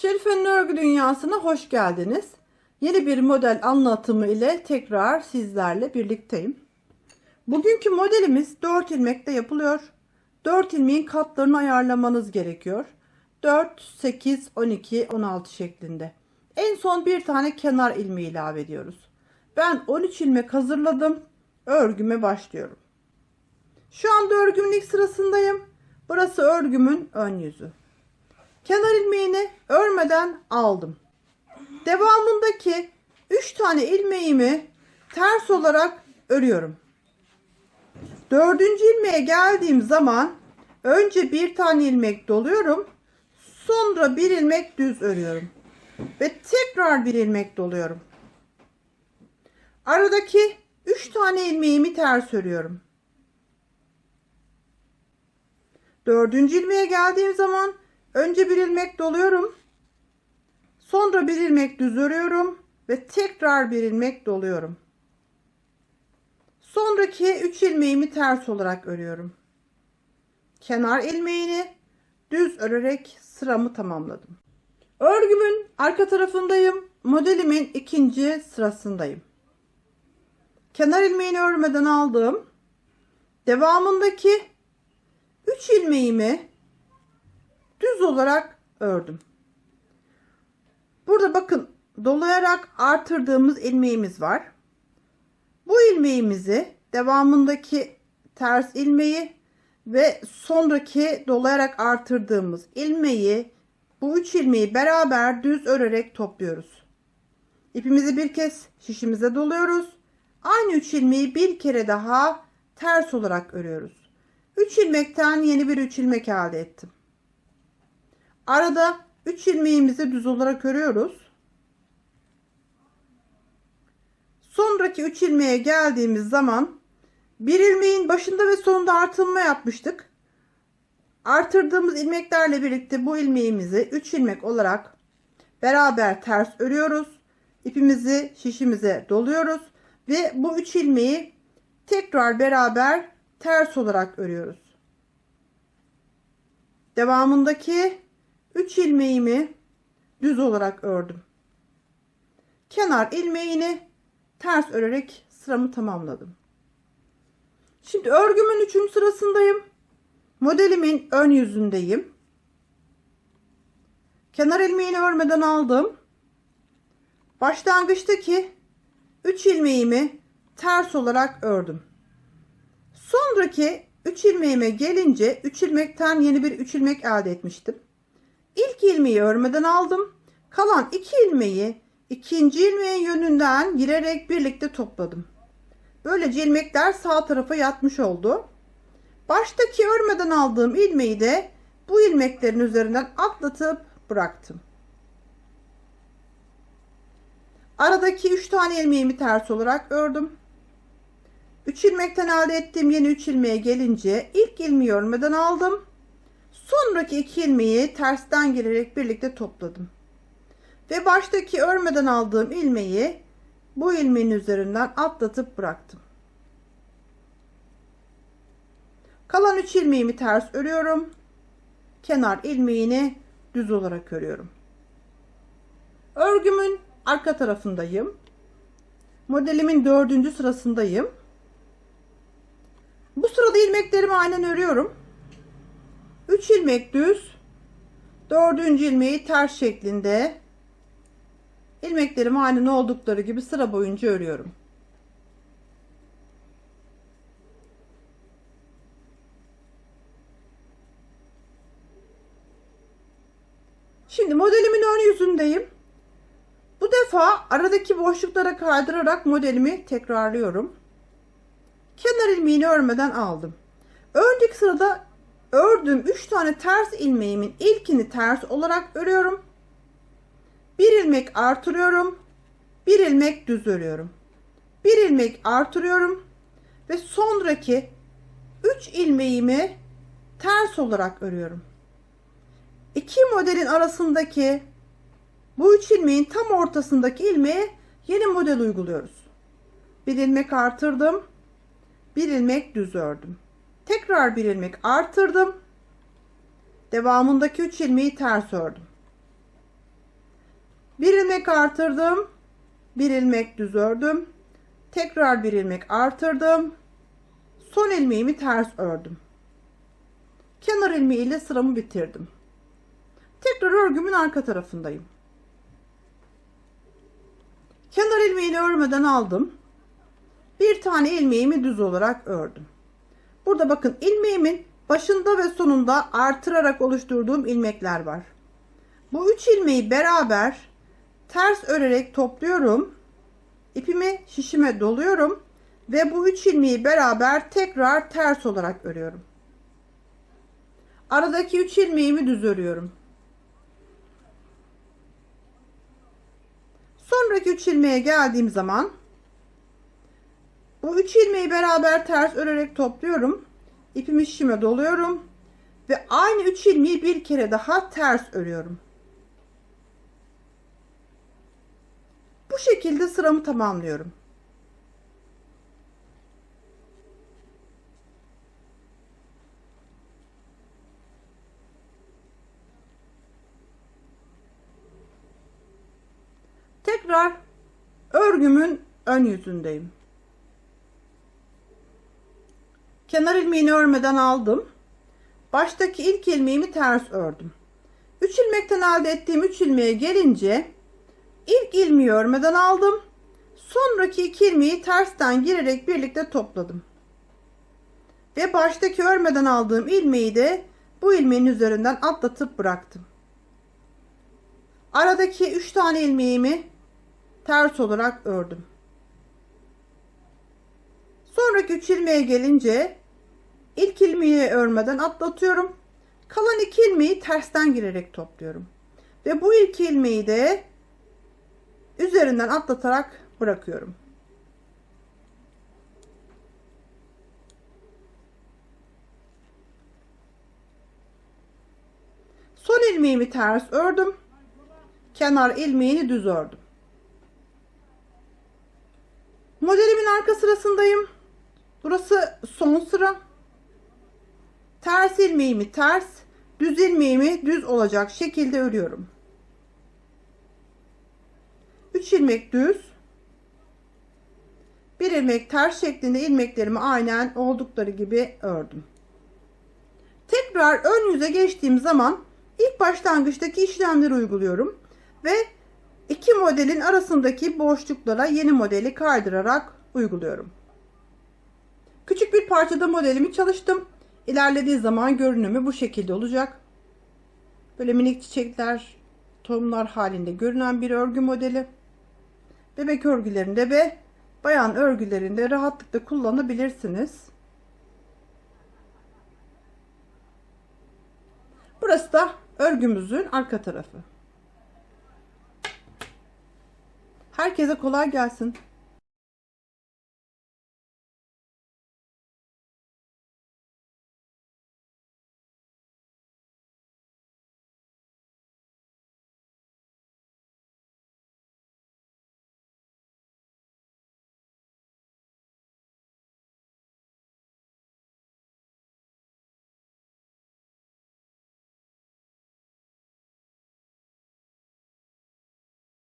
Şerife'nin örgü dünyasına hoş geldiniz. Yeni bir model anlatımı ile tekrar sizlerle birlikteyim. Bugünkü modelimiz 4 ilmekte yapılıyor. 4 ilmeğin katlarını ayarlamanız gerekiyor. 4, 8, 12, 16 şeklinde. En son bir tane kenar ilmeği ilave ediyoruz. Ben 13 ilmek hazırladım. Örgüme başlıyorum. Şu anda örgümün ilk sırasındayım. Burası örgümün ön yüzü. Kenar ilmeğini örmeden aldım. Devamındaki 3 tane ilmeğimi ters olarak örüyorum. Dördüncü ilmeğe geldiğim zaman önce bir tane ilmek doluyorum. Sonra bir ilmek düz örüyorum. Ve tekrar bir ilmek doluyorum. Aradaki 3 tane ilmeğimi ters örüyorum. Dördüncü ilmeğe geldiğim zaman önce bir ilmek doluyorum. Sonra bir ilmek düz örüyorum ve tekrar bir ilmek doluyorum. Sonraki 3 ilmeğimi ters olarak örüyorum. Kenar ilmeğini düz örerek sıramı tamamladım. Örgümün arka tarafındayım. Modelimin ikinci sırasındayım. Kenar ilmeğini örmeden aldım. Devamındaki 3 ilmeğimi düz olarak ördüm. Burada bakın dolayarak artırdığımız ilmeğimiz var. Bu ilmeğimizi devamındaki ters ilmeği ve sonraki dolayarak artırdığımız ilmeği bu üç ilmeği beraber düz örerek topluyoruz. İpimizi bir kez şişimize doluyoruz. Aynı üç ilmeği bir kere daha ters olarak örüyoruz. 3 ilmekten yeni bir 3 ilmek elde ettim. Arada 3 ilmeğimizi düz olarak örüyoruz. Sonraki 3 ilmeğe geldiğimiz zaman bir ilmeğin başında ve sonunda artırma yapmıştık. Artırdığımız ilmeklerle birlikte bu ilmeğimizi 3 ilmek olarak beraber ters örüyoruz. İpimizi şişimize doluyoruz ve bu 3 ilmeği tekrar beraber ters olarak örüyoruz. Devamındaki 3 ilmeğimi düz olarak ördüm. Kenar ilmeğini ters örerek sıramı tamamladım. Şimdi örgümün 3. sırasındayım. Modelimin ön yüzündeyim. Kenar ilmeğini örmeden aldım. Başlangıçtaki 3 ilmeğimi ters olarak ördüm. Sonraki 3 ilmeğime gelince 3 ilmekten yeni bir 3 ilmek elde etmiştim. İlk ilmeği örmeden aldım. Kalan 2 ilmeği ikinci ilmeğin yönünden girerek birlikte topladım. Böylece ilmekler sağ tarafa yatmış oldu. Baştaki örmeden aldığım ilmeği de bu ilmeklerin üzerinden atlatıp bıraktım. Aradaki 3 tane ilmeğimi ters olarak ördüm. 3 ilmekten elde ettiğim yeni 3 ilmeğe gelince ilk ilmeği örmeden aldım. Sonraki 2 ilmeği tersten girerek birlikte topladım. Ve baştaki örmeden aldığım ilmeği bu ilmeğin üzerinden atlatıp bıraktım. Kalan 3 ilmeğimi ters örüyorum. Kenar ilmeğini düz olarak örüyorum. Örgümün arka tarafındayım. Modelimin dördüncü sırasındayım. Bu sırada ilmeklerimi aynen örüyorum. 3 ilmek düz. Dördüncü ilmeği ters şeklinde ilmeklerimi aynen oldukları gibi sıra boyunca örüyorum. Şimdi modelimin ön yüzündeyim. Bu defa aradaki boşluklara kaydırarak modelimi tekrarlıyorum. Kenar ilmeğini örmeden aldım. Önceki sırada ördüğüm 3 tane ters ilmeğimin ilkini ters olarak örüyorum. Bir ilmek artırıyorum. Bir ilmek düz örüyorum. Bir ilmek artırıyorum ve sonraki 3 ilmeğimi ters olarak örüyorum. İki modelin arasındaki bu üç ilmeğin tam ortasındaki ilmeğe yeni model uyguluyoruz. Bir ilmek artırdım bir ilmek düz ördüm. Tekrar bir ilmek artırdım. Devamındaki 3 ilmeği ters ördüm. Bir ilmek artırdım. Bir ilmek düz ördüm. Tekrar bir ilmek artırdım. Son ilmeğimi ters ördüm. Kenar ilmeği ile sıramı bitirdim. Tekrar örgümün arka tarafındayım. Kenar ilmeğini örmeden aldım. Bir tane ilmeğimi düz olarak ördüm. Burada bakın ilmeğimin başında ve sonunda artırarak oluşturduğum ilmekler var. Bu üç ilmeği beraber ters örerek topluyorum. İpimi şişime doluyorum ve bu üç ilmeği beraber tekrar ters olarak örüyorum. Aradaki üç ilmeğimi düz örüyorum. Sonraki üç ilmeğe geldiğim zaman bu üç ilmeği beraber ters örerek topluyorum. İpimi şişime doluyorum ve aynı üç ilmeği bir kere daha ters örüyorum. Bu şekilde sıramı tamamlıyorum. Tekrar örgümün ön yüzündeyim. Kenar ilmeğini örmeden aldım. Baştaki ilk ilmeğimi ters ördüm. 3 ilmekten elde ettiğim 3 ilmeğe gelince ilk ilmeği örmeden aldım. Sonraki iki ilmeği tersten girerek birlikte topladım. Ve baştaki örmeden aldığım ilmeği de bu ilmeğin üzerinden atlatıp bıraktım. Aradaki 3 tane ilmeğimi ters olarak ördüm. Sonraki 3 ilmeğe gelince ilk ilmeği örmeden atlatıyorum. Kalan iki ilmeği tersten girerek topluyorum. Ve bu ilk ilmeği de üzerinden atlatarak bırakıyorum. Son ilmeğimi ters ördüm. Kenar ilmeğini düz ördüm. Modelimin arka sırasındayım. Burası son sıra. Ters ilmeğimi ters, düz ilmeğimi düz olacak şekilde örüyorum. 3 ilmek düz. Bir ilmek ters şeklinde ilmeklerimi aynen oldukları gibi ördüm. Tekrar ön yüze geçtiğim zaman ilk başlangıçtaki işlemleri uyguluyorum ve iki modelin arasındaki boşluklara yeni modeli kaydırarak uyguluyorum. Küçük bir parçada modelimi çalıştım. İlerlediği zaman görünümü bu şekilde olacak. Böyle minik çiçekler, tohumlar halinde görünen bir örgü modeli. Bebek örgülerinde ve bayan örgülerinde rahatlıkla kullanabilirsiniz. Burası da örgümüzün arka tarafı. Herkese kolay gelsin.